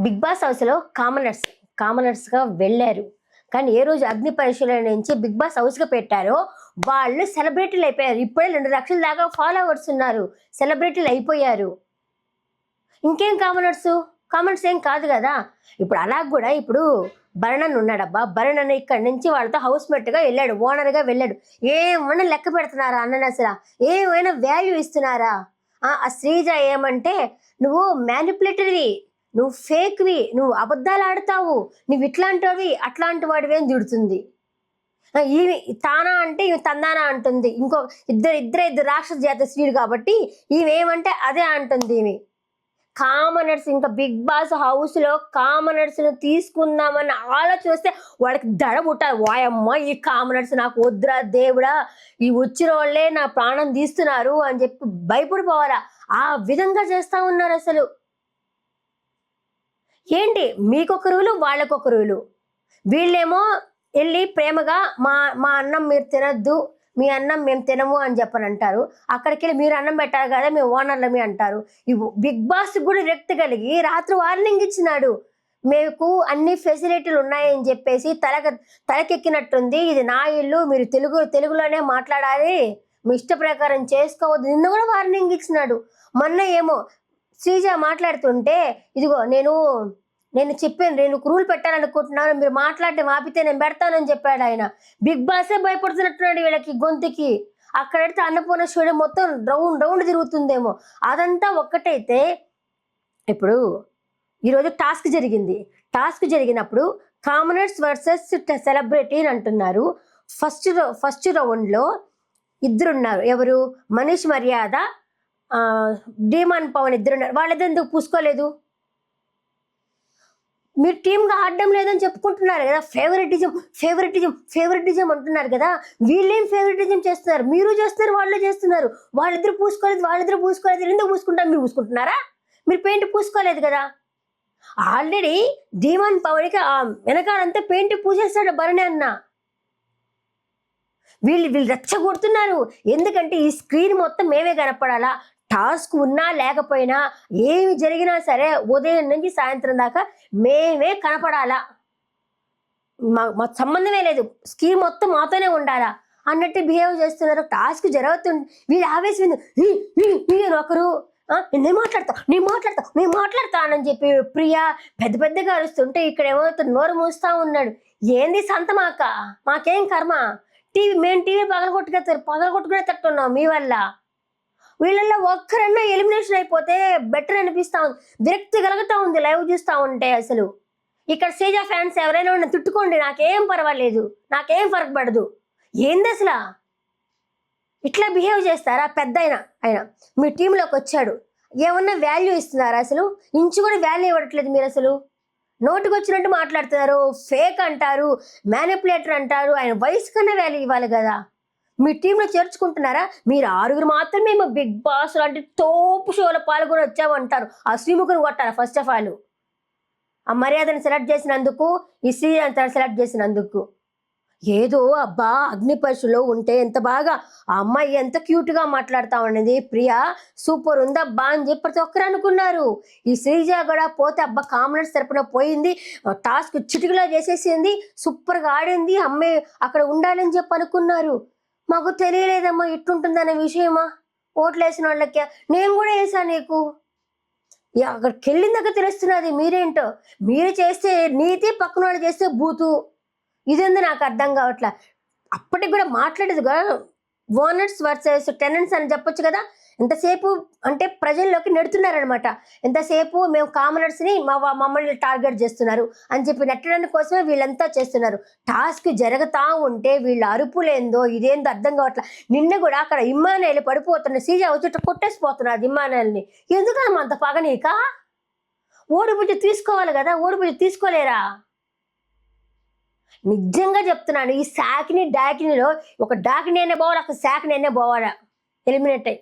Big boss హౌస్లో commoners కామనర్స్గా వెళ్ళారు. కానీ ఏ రోజు అగ్ని పరీక్షల నుంచి బిగ్ బాస్ హౌస్గా పెట్టారో వాళ్ళు సెలబ్రిటీలు అయిపోయారు. ఇప్పుడే రెండు లక్షల దాకా ఫాలోవర్స్ ఉన్నారు. సెలబ్రిటీలు అయిపోయారు. ఇంకేం కామనర్స్? కామనర్స్ ఏం కాదు కదా. ఇప్పుడు అలా కూడా ఇప్పుడు భరణన్ ఉన్నాడబ్బా. భరణన్ ఇక్కడి నుంచి వాళ్ళతో హౌస్ మేట్గా వెళ్ళాడు. ఓనర్గా వెళ్ళాడు. ఏమైనా లెక్క పెడుతున్నారా అన్నని అసలు? ఏమైనా వాల్యూ ఇస్తున్నారా? ఆ ఆ శ్రీజ ఏమంటే నువ్వు మ్యానిపులేటరీ నువ్వు ఫేక్వి నువ్వు అబద్ధాలు ఆడతావు. నువ్వు ఇట్లాంటివి అట్లాంటి వాడివి అని తిడుతుంది. ఈమె తానా అంటే ఈమె తందానా అంటుంది. ఇంకో ఇద్దరు ఇద్దరు ఇద్దరు రాక్షస జాత స్త్రీలు కాబట్టి ఈమె ఏమంటే అదే అంటుంది ఈమె. కామనర్స్ ఇంకా బిగ్ బాస్ హౌస్లో కామనర్స్ను తీసుకుందామని ఆలోచన వస్తే వాడికి దడ పుట్టాలి. వాయమ్మ ఈ కామనర్స్ నాకు వద్దురా దేవుడా ఈ వచ్చిన వాళ్ళే నా ప్రాణం తీస్తున్నారు అని చెప్పి భయపడిపోవాలా. ఆ విధంగా చేస్తా ఉన్నారు అసలు. ఏంటి? మీకొక రూలు వాళ్ళకొక రూలు. వీళ్ళేమో వెళ్ళి ప్రేమగా మా మా అన్నం మీరు తినద్దు మీ అన్నం మేము తినము అని చెప్పని అంటారు. అక్కడికి వెళ్ళి మీరు అన్నం పెట్టారు కదా మేము ఓనర్లమే అంటారు. ఇవి బిగ్ బాస్ కూడా రెక్ట్ కలిగి రాత్రి వార్నింగ్ ఇచ్చినాడు. మీకు అన్ని ఫెసిలిటీలు ఉన్నాయని చెప్పేసి తలక తలకెక్కినట్టుంది. ఇది నా ఇల్లు మీరు తెలుగు తెలుగులోనే మాట్లాడాలి. మీ ఇష్ట ప్రకారం చేసుకోవద్దు. నిన్న కూడా వార్నింగ్ ఇచ్చినాడు. మొన్న ఏమో శ్రీజ మాట్లాడుతుంటే ఇదిగో నేను నేను చెప్పాను నేను రూల్ పెట్టాలనుకుంటున్నాను మీరు మాట్లాడటం ఆపితే నేను పెడతానని చెప్పాడు ఆయన. బిగ్ బాసే భయపడుతున్నట్టున్నాడు వీళ్ళకి గొంతుకి. అక్కడ పెడితే అన్నపూర్ణ స్టూడియో మొత్తం రౌండ్ రౌండ్ తిరుగుతుందేమో. అదంతా ఒక్కటైతే ఇప్పుడు ఈరోజు టాస్క్ జరిగింది. టాస్క్ జరిగినప్పుడు కామనర్స్ వర్సెస్ సెలబ్రిటీ అని అంటున్నారు. ఫస్ట్ ఫస్ట్ రౌండ్లో ఇద్దరున్నారు. ఎవరు? మనీష్ మర్యాద డీమాన్ పవన్ ఇద్దరున్నారు వాళ్ళిద్దరు ఎందుకు పూసుకోలేదు? మీరు టీంగా ఆడడం లేదని చెప్పుకుంటున్నారు కదా. ఫేవరెటిజం ఫేవరెటిజం ఫేవరెటిజం అంటున్నారు కదా. వీళ్ళేం ఫేవరెటిజం చేస్తున్నారు? మీరు చేస్తున్నారు వాళ్ళు చేస్తున్నారు. వాళ్ళిద్దరు పూసుకోలేదు వాళ్ళిద్దరు పూసుకోలేదు. ఎందుకు పూసుకుంటారు? మీరు పూసుకుంటున్నారా? మీరు పెయింట్ పూసుకోలేదు కదా. ఆల్రెడీ ధీమాన్ పవన్కి ఆ వెనకాలంతా పెయింట్ పూసేస్తాడు భరణి అన్న. వీళ్ళు వీళ్ళు రెచ్చగొడుతున్నారు. ఎందుకంటే ఈ స్క్రీన్ మొత్తం మేమే కనపడాలా? టాస్క్ ఉన్నా లేకపోయినా ఏమి జరిగినా సరే ఉదయం నుంచి సాయంత్రం దాకా మేమే కనపడాలా? మా మా సంబంధమే లేదు. స్కీమ్ మొత్తం మాతోనే ఉండాలా? అన్నట్టు బిహేవ్ చేస్తున్నారు. టాస్క్ జరుగుతుంది వీళ్ళు ఆవేశం ఒకరు నేను మాట్లాడతా నేను మాట్లాడతా నేను మాట్లాడతా అని చెప్పి ప్రియా పెద్ద పెద్దగా అరుస్తుంటే ఇక్కడ ఏమవుతుంది? నోరు మూస్తా ఉన్నాడు. ఏంది సంతమాక? మాకేం కర్మ? టీవీ మేము టీవీ పగలగొట్టుగా పగలగొట్టుకునే తట్టున్నాం మీ వల్ల. వీళ్ళల్లో ఒక్కరన్నా ఎలిమినేషన్ అయిపోతే బెటర్ అనిపిస్తా ఉంది. విరక్తి కలుగుతా ఉంది లైవ్ చూస్తూ ఉంటే అసలు. ఇక్కడ సేజా ఫ్యాన్స్ ఎవరైనా ఉన్న తిట్టుకోండి నాకేం పర్వాలేదు నాకేం ఫరక్ పడదు. ఏంది అసలు? ఇట్లా బిహేవ్ చేస్తారా? పెద్ద ఆయన ఆయన. మీ టీంలోకి వచ్చాడు. ఏమన్నా వాల్యూ ఇస్తున్నారా అసలు? ఇంచు కూడా వాల్యూ ఇవ్వట్లేదు మీరు అసలు. నోటుకు వచ్చినట్టు మాట్లాడుతున్నారు ఫేక్ అంటారు మ్యానిపులేటర్ అంటారు ఆయన వయసు కన్నా వాల్యూ ఇవ్వాలి కదా. మీ టీంలో చేర్చుకుంటున్నారా? మీరు ఆరుగురు మాత్రమే మేము బిగ్ బాస్ లాంటి తోపు షోలో పాల్గొని వచ్చామంటారు. ఆ శ్రీముఖుని కొట్టాలి ఫస్ట్ ఆఫ్ ఆల్ ఆ మర్యాదను సెలెక్ట్ చేసినందుకు ఈ శ్రీని సెలెక్ట్ చేసినందుకు. ఏదో అబ్బా అగ్ని పరీక్షలో ఉంటే ఎంత బాగా ఆ అమ్మాయి ఎంత క్యూట్గా మాట్లాడుతా ఉన్నది. ప్రియా సూపర్ ఉందబ్బా అని చెప్పి ప్రతి ఒక్కరు అనుకున్నారు. ఈ శ్రీజ కూడా పోతే అబ్బా కామనర్స్ తరపున పోయింది టాస్క్ చిటికలో చేసేసింది సూపర్గా ఆడింది అమ్మాయి అక్కడ ఉండాలని చెప్పి అనుకున్నారు. మాకు తెలియలేదమ్మా ఇట్టుంటుందనే విషయమా? ఓట్లు వేసిన వాళ్ళకి నేను కూడా వేసా నీకు? అక్కడికి వెళ్ళిన దగ్గర తెలుస్తున్నది మీరేంటో. మీరు చేస్తే నీతి పక్కన వాళ్ళు చేస్తే బూతు. ఇదేంది నాకు అర్థం కావట్లా. అప్పటికి కూడా మాట్లాడేది కదా ఓనర్స్ వర్సెస్ టెనెంట్స్ అని చెప్పొచ్చు కదా ఎంతసేపు అంటే ప్రజల్లోకి నెడుతున్నారనమాట ఎంతసేపు మేము కామనర్స్ని మా మమ్మల్ని టార్గెట్ చేస్తున్నారు అని చెప్పి నెట్టడానికి కోసమే వీళ్ళంతా చేస్తున్నారు. టాస్క్ జరుగుతా ఉంటే వీళ్ళ అరుపులేందో ఇదేందో అర్థం కావట్లా. నిన్న కూడా అక్కడ ఇమ్మానాయలు పడిపోతున్న సీజా వచ్చి కొట్టేసిపోతున్నారు ఇమ్మానాయల్ని ఎందుకమ్మా అంత పగనీక? నీక తీసుకోవాలి కదా ఓడిబుద్ధి తీసుకోలేరా? నిజంగా చెప్తున్నాను ఈ శాఖని డాకినిలో ఒక డాకిని అయినా పోవాలి ఒక శాకిని అయినా పోవాలా? ఎలిమినేట్ అయ్యి